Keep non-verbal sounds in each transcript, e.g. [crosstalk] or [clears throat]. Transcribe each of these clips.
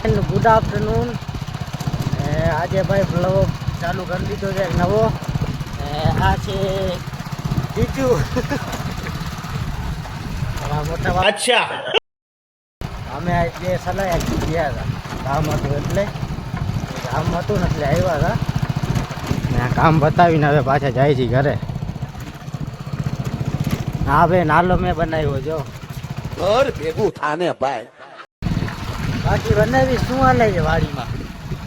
Friend good afternoon આજે ભાઈ blog ચાલુ કરી દીધો છે નવો. આ છે જીજુ. મોટા અચ્છા. અમે બે સલાહ ગયા હતા કામ હતું એટલે. કામ હતું ને એટલે આવ્યા હતા. કામ બતાવીને હવે પાછા જાય છે ઘરે. હા ભાઈ નાલો મેં બનાવ્યો જો. ઘર ભેગું થાને ભાઈ. બાકી બનાવી શું હાલે છે વાડીમાં?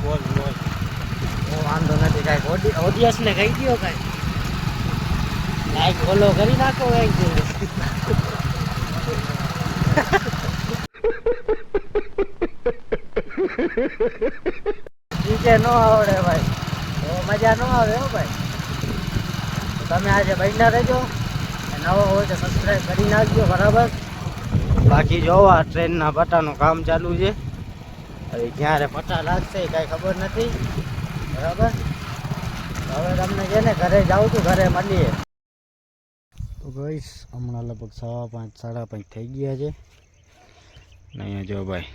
બોલ બોલ. ઓ વાંધો નથી કાંઈક ઓડિયન્સ ઓડિયન્સને કહી દો કાંઈ લાઈક ફોલો કરી નાખો એક નીચે ન આવડે ભાઈ. મજા ન આવે હો ભાઈ. તમે આજે બન્યા રહેજો. નવો હોય તો સબસ્ક્રાઈબ કરી નાખજો બરાબર? બાકી જોવા ટ્રેનના પટ્ટાનું કામ ચાલુ છે. હવે ક્યારે પટ્ટા લાગશે કાંઈ ખબર નથી. બરાબર? હવે તમને છે ને ઘરે જાઉં છું, ઘરે મળીએ. તો ગઈશ હમણાં લગભગ સવા પાંચ, સાડા પાંચ થઈ ગયા છે. અહીંયા જો ભાઈ,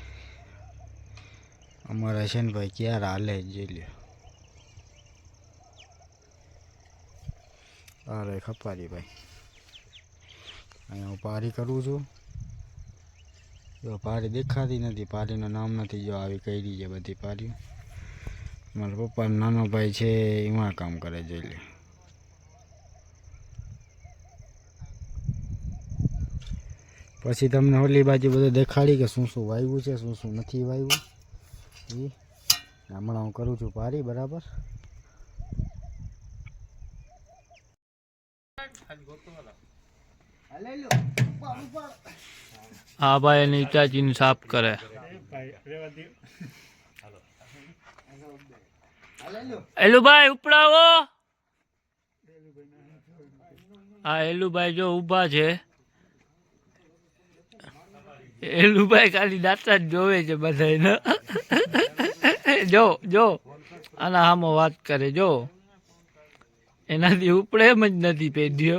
અમારા છે ને ભાઈ ક્યારે હાલે જોઈ લ્યો. અરે ખપારી ભાઈ. અહીંયા હું પારી કરું છું. જો પારી દેખાતી નથી પારીનું નામ નથી જો આવી કરી છે બધી પારીઓ મારા પપ્પા નાનો ભાઈ છે એમાં કામ કરે જોઈ લે પછી તમને ઓલી બાજુ બધું દેખાડી કે શું શું વાવ્યું છે શું શું નથી વાવ્યું એ હમણાં હું કરું છું પારી બરાબર? હા ભાઈ એની ઈટાચીને સાફ કરે. એલુભાઈ ઉપડાવો. હા એલુભાઈ જો ઊભા છે. એલુભાઈ ખાલી દાંતા જ જોવે છે બધા જો જો. આના હામો વાત કરે, જો. એનાથી ઉપડે એમ જ નથી પેઢીઓ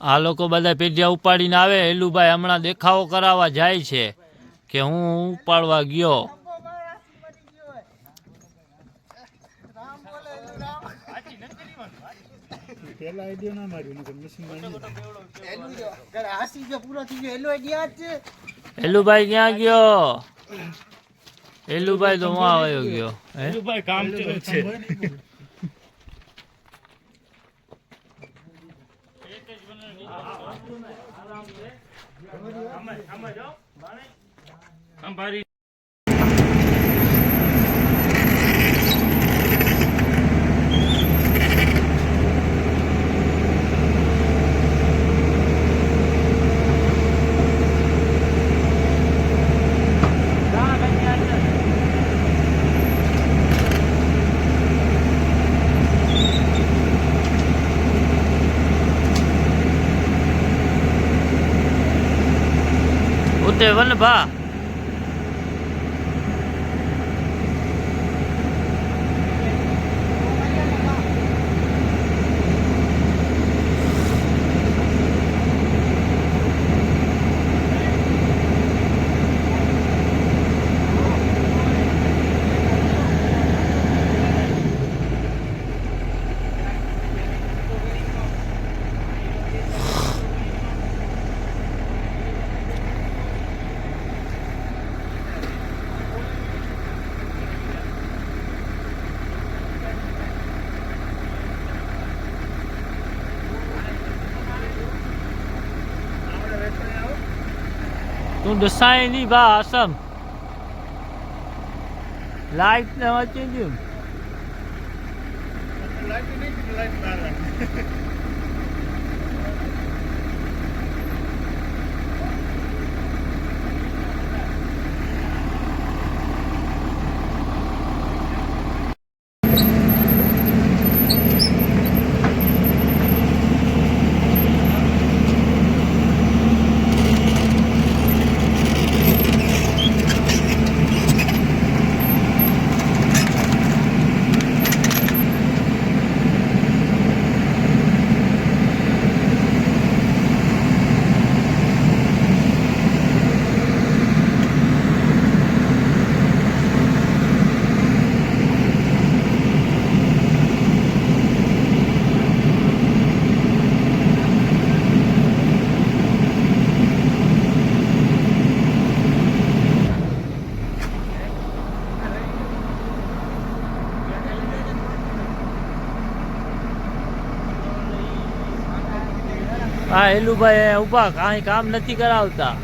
આ લોકો બધા પેઢિયા ઉપાડીને આવે એલુભાઈ હમણાં દેખાવો કરાવવા જાય છે કે હું ઉપાડવા ગયો. હેલુભાઈ ક્યાં ગયો? હેલુભાઈ તો હું આવ્યો ગયો અમારે અમારે જો 吧。હે ઉતે વન ભા તું દસાઈ ની બા આસમ. લાઈટ ને વાંચી ગયું આ હેલુભાઈ ઊભા કાંઈ કામ નથી કરાવતા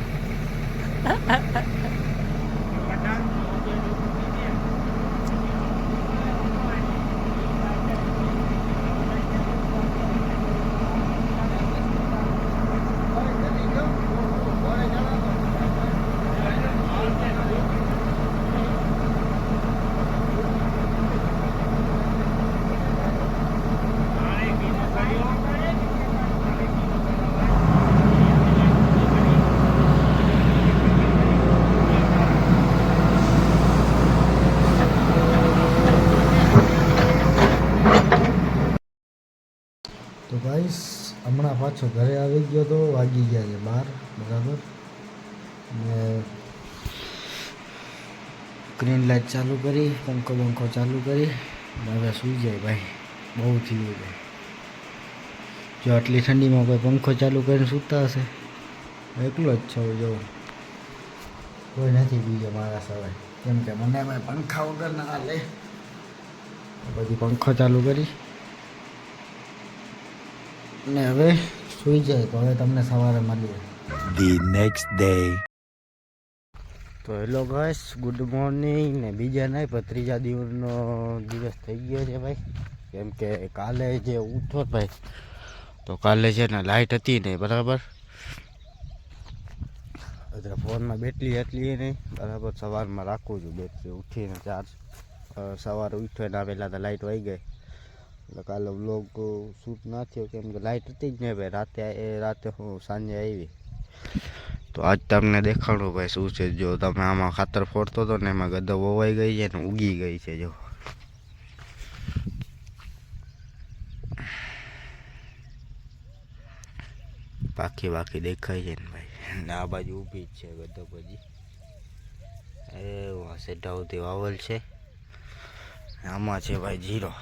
તો ગાઈસ હમણાં પાછો ઘરે આવી ગયો તો વાગી ગયા છે બાર, બરાબર? ને ગ્રીન લાઇટ ચાલુ કરી, પંખો બંખો ચાલુ કરી હવે સૂઈ જાય ભાઈ, બહુ થયું જાય જો આટલી ઠંડીમાં કોઈ પંખો ચાલુ કરીને સૂતા હશે? એકલો જ છો જો. કોઈ નથી બીજો મારા સવાય કેમ કે મને પંખા વગર ના લે બધી પંખો ચાલુ કરી. ને હવે સૂઈ જાય તો હવે તમને સવારે મળીએ. ધી નેક્સ્ટ ડે તો હેલો ગાઈસ ગુડ મોર્નિંગ ને બીજા નહીં પણ ત્રીજા દિવસનો દિવસ થઈ ગયો છે ભાઈ. કેમ કે કાલે જે ઉઠો ભાઈ તો કાલે છે ને લાઇટ હતી નહીં બરાબર? એટલે ફોનમાં બેટરી એટલી નહીં બરાબર સવારમાં રાખું છું બેટરી ઉઠીને ચાર્જ. સવારે ઉઠ્યો એના પહેલાં તો લાઇટ વહી ગઈ. એટલે કાલે વ્લોગ શૂટ ના થયો કેમ કે લાઇટ હતી જ નહીં ભાઈ. રાતે એ રાતે હું સાંજે આવી. તો આજ તમને દેખાડું ભાઈ શું છે. જો તમે આમાં ખાતર ફોડતો હતો ને એમાં ગદો વવાઈ ગઈ છે ને ઉગી ગઈ છે, જો. પાકી બાકી દેખાય છે ને ભાઈ. ને આ બાજુ ઊભી જ છે ગદો પછી એ સેઢાવતી વાવલ છે. આમાં છે ભાઈ જીરો.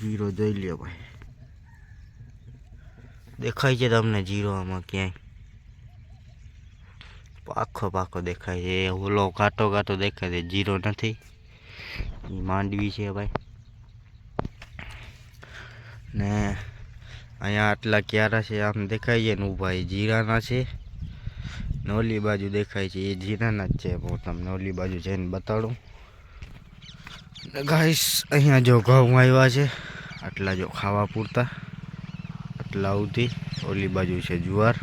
જીરો જોઈ લ્યો ભાઈ. દેખાય છે તમને જીરો આમાં ક્યાંય? પાખો પાખો દેખાય છે. ઓલો કાંટો કાંટો દેખાય છે. જીરો નથી. માંડવી છે ભાઈ. ને અહીંયા આટલા ક્યારા છે આમ દેખાય છે ને ઊભા. એ જીરાના છે. ને ઓલી બાજુ દેખાય છે, એ જીરાના જ છે. હું તમને ઓલી બાજુ જઈને બતાડું. ગાઈસ અહીંયા જો ઘઉં આવ્યા છે, આટલા જો ખાવા પૂરતા. આટલા આવતી ઓલી બાજુ છે જુવાર.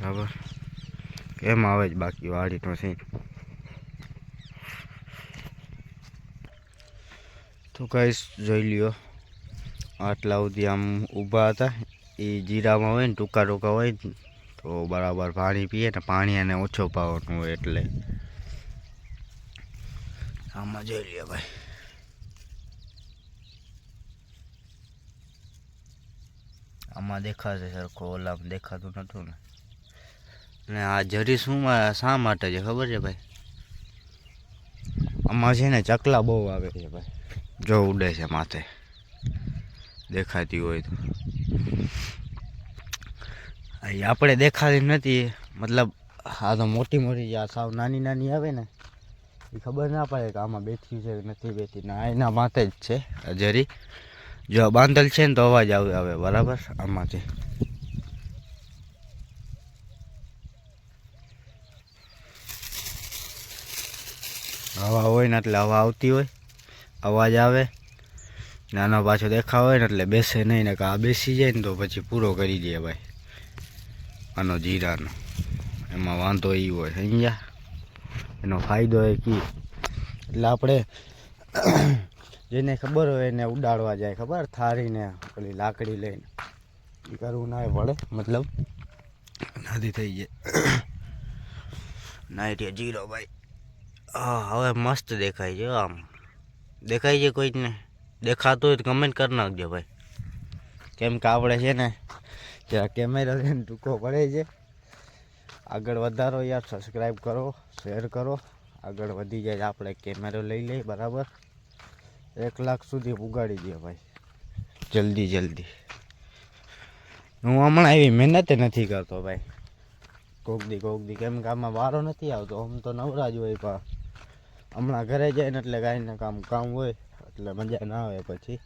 બરાબર? કેમ આવે જ બાકી વાડીનો સીન તો કઈ જોઈ લ્યો. આટલા સુધી આમ ઊભા હતા. એ જીરામાં હોય ને ટૂંકા ટૂંકા હોય તો બરાબર પાણી પીએ ને પાણી એને ઓછો પાવાનું હોય એટલે. આમાં જોઈ લ્યો ભાઈ. આમાં દેખાશે સરખો, ઓલામાં દેખાતું નતું ને. ને આ જરી શું શા માટે છે ખબર છે ભાઈ? આમાં છે ને ચકલા બહુ આવે છે ભાઈ. જો ઉડે છે માથે. દેખાતી હોય તો. આપણે દેખાતી નથી. મતલબ આ તો મોટી મોટી આ સાવ નાની નાની આવે ને એ ખબર ના પડે કે આમાં બેઠી છે નથી બેઠી. ના, એના માથે જ છે જરી જો બાંધલ છે ને તો અવાજ આવે આવે, બરાબર? આમાંથી. હવા હોય ને એટલે હવા આવતી હોય. અવાજ આવે. નાનો પાછો દેખાવ હોય ને એટલે બેસે નહીં ને કે આ બેસી જાય ને તો પછી પૂરો કરી દે ભાઈ. આનો જીરાનો. એમાં વાંધો એ હોય, સમજ્યા? એનો ફાયદો એ કી, એટલે આપણે [clears throat] જેને ખબર હોય એને ઉડાડવા જાય, ખબર? થારીને પેલી લાકડી લઈને. એ કરવું ના પડે મતલબ? નાદી થઈ જાય. ના એટલે જીરો ભાઈ. હવે મસ્ત દેખાય છે, આમ. દેખાય છે કોઈને? દેખાતું હોય તો કમેન્ટ કરી નાખજો ભાઈ. કેમ કે આપણે છે ને જરા કેમેરા લઈને ટૂંકો પડે છે. આગળ વધારો યાર સબસ્ક્રાઈબ કરો શેર કરો. આગળ વધી જાય આપણે કેમેરો લઈ લઈએ, બરાબર? એક લાખ સુધી ઉગાડી દે ભાઈ. જલ્દી જલ્દી. હું હમણાં એવી મહેનત નથી કરતો ભાઈ. કોક દી, કોક કેમ કે આમાં વારો નથી આવતો. આમ તો નવરા જ હોય પણ. હમણાં ઘરે જાય ને એટલે કાંઈ કામ કામ હોય, એટલે મજા ના આવે પછી.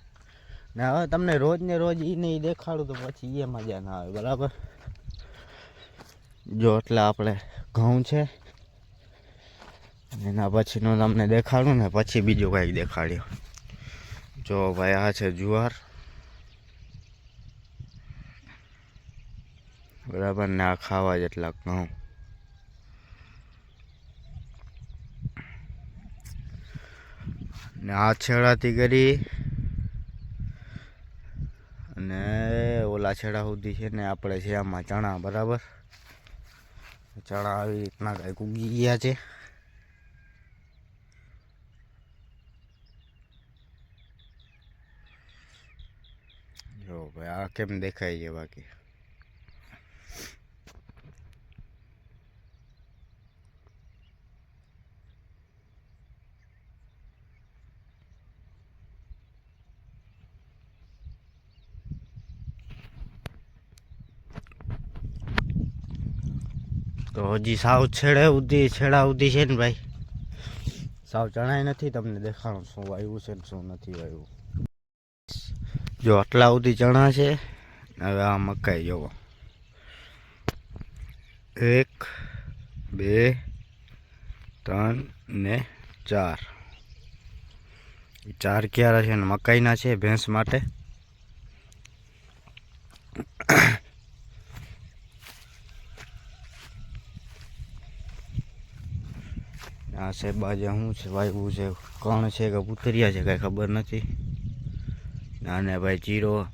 ને હવે તમને રોજ ને રોજ એ નહીં દેખાડું તો પછી એ મજા ના આવે બરાબર? જો એટલે આપણે ઘઉં છે. એના પછીનું તમને દેખાડું ને પછી બીજું કંઈક દેખાડ્યું. જો ભાઈ, આ છે જુવાર. બરાબર, ને આ ખાવા જેટલા ઘઉં. ને આ છેડાથી કરી અને ઓલા છેડા સુધી છે ને આપણે છે આમાં ચણા, બરાબર? ચણા આવી રીતના કાંઈક ઉગી ગયા છે. જો ભાઈ, આ કેમ દેખાય છે બાકી? તો હજી સાવ છેડે ઉધી છેડા ઉધી છે ને ભાઈ? સાવ જણાય નથી તમને દેખાણું શું વાવ્યું છે ને શું નથી વાવ્યું જો આટલા ઉધી ચણા છે હવે આ મકાઈ જોવો એક બે ત્રણ ને ચાર. ચાર ક્યારે છે ને મકાઈના છે ભેંસ માટે. આ છે બાજુ શું છે વાવ્યું છે, કણ છે કે પૂતરિયા છે, કાંઈ ખબર નથી. અને ભાઈ જીરો,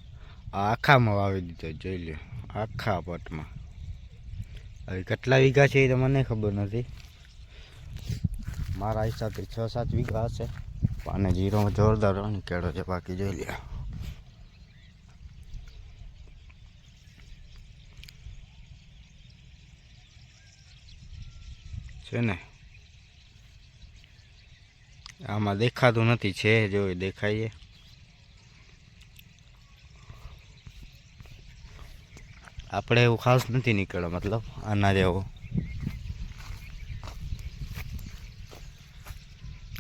આ આખામાં વાવી દીધો, જોઈ લ્યો, આખા પટમાં. હવે કેટલા વીઘા છે એ તો મને ખબર નથી. મારા હિસાબથી છ સાત વીઘા હશે. અને જીરો જોરદાર કેળો છે, બાકી જોઈ લ્યો. છે ને? આમાં દેખાતું નથી, છે જો દેખાઈએ આપણે એવું ખાસ નથી નીકળ્યો મતલબ આના જેવો.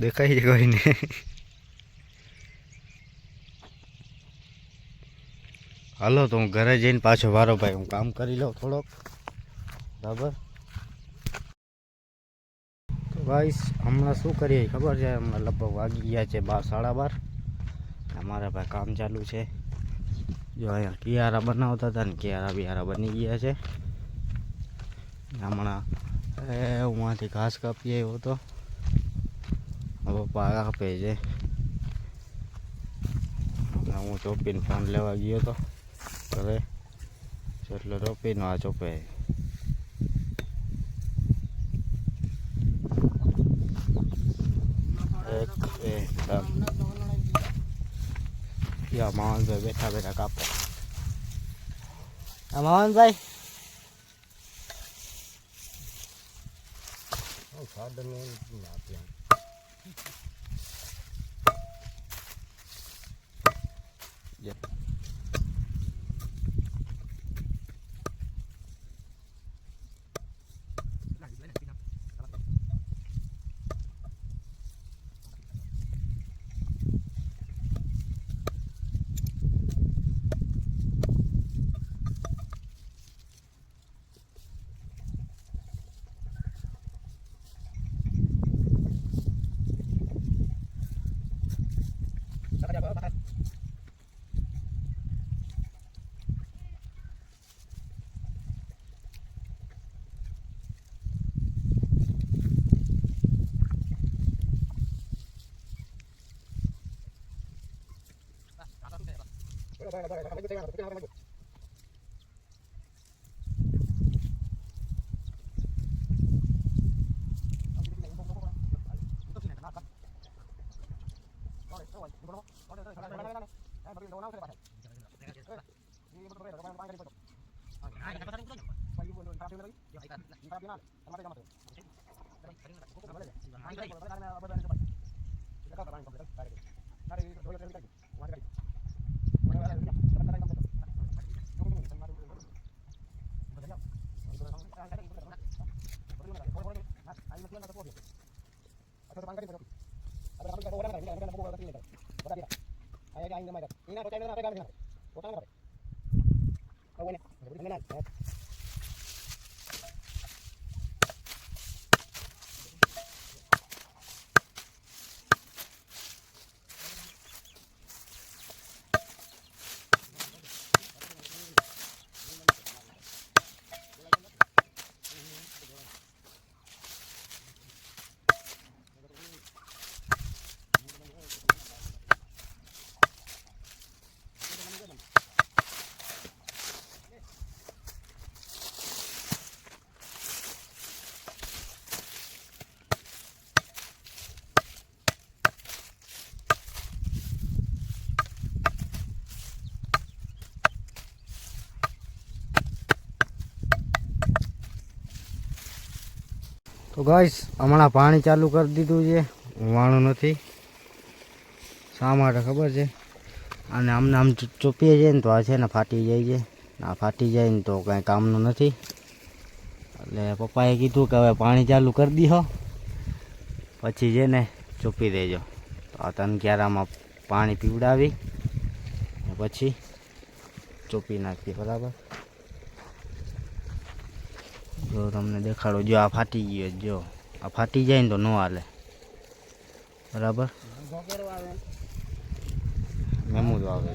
દેખાય છે કોઈને? હાલો, તો હું ઘરે જઈને પાછો વારો ભાઈ હું કામ કરી લઉં થોડોક. બરાબર? ભાઈ હમણાં શું કરીએ? ખબર છે? હમણાં લગભગ વાગી ગયા છે બાર, સાડા બાર. અમારા ભાઈ કામ ચાલુ છે. જો અહીંયા કિયારા બનાવતા હતા ને, કિયારા બિયારા બની ગયા છે. હમણાં, એ આથી ઘાસ કાપી આવ્યો હતો. પપ્પા કાપે છે. હું ચોપીને ફોન લેવા ગયો હતો. ઘરે એટલે ચોપીનો આ ચોપે. હતા યા માવનભાઈ બેઠા બેઠા કાપો આ માવનભાઈ સાધન આપ્યા 再来再来看没有这样的不像那个酒 તો ગાઈસ, હમણાં પાણી ચાલુ કરી દીધું છે. વાણું નથી. શા માટે ખબર છે? અને આમને આમ ચૂપીએ છીએ ને તો આ છે ને ફાટી જાય છે. આ ફાટી જાય ને તો કાંઈ કામનું નથી. એટલે પપ્પાએ કીધું કે હવે પાણી ચાલુ કરી દીધો પછી છે ને ચૂપી દેજો. તો આ તન ક્યારામાં પાણી પીવડાવી પછી ચૂપી નાખીએ, બરાબર? જો તમને દેખાડો, જો આ ફાટી ગયો જો. આ ફાટી જાય ને તો ન હાલે. બરાબર? મેમું આવે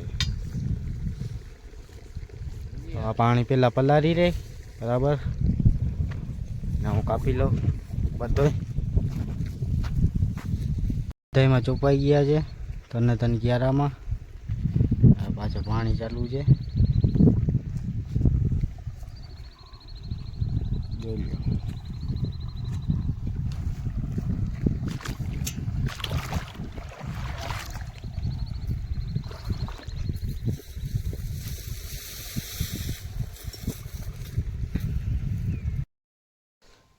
તો આ પાણી પેલા પલારી રે, બરાબર? ને હું કાપી લઉં બધો બધામાં ચોપાઈ ગયા છે, તને તને ક્યારામાં. આ પાછળ પાણી ચાલુ છે.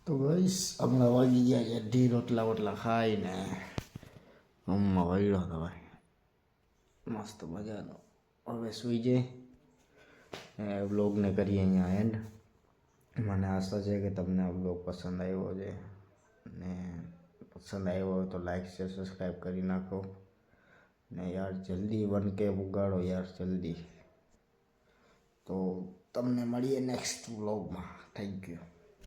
તો ગઈશ હમણાં વાગી ગયા છે, અઢી રોટલા વોટલા ખાઈને. હમણાં વળ્યો તો ભાઈ. મસ્ત મજાનો. હવે સુઈ જાય બ્લોગને કરીએ અહીંયા એન્ડ મને આશા છે કે તમને આ બ્લોગ પસંદ આવ્યો છે ને પસંદ આવ્યો હોય તો લાઈક શેર સબસ્ક્રાઈબ કરી નાખો. ને યાર, જલ્દી વન કે ઉગાડો યાર, જલ્દી. તો તમને મળીએ નેક્સ્ટ બ્લોગમાં થેન્ક યુ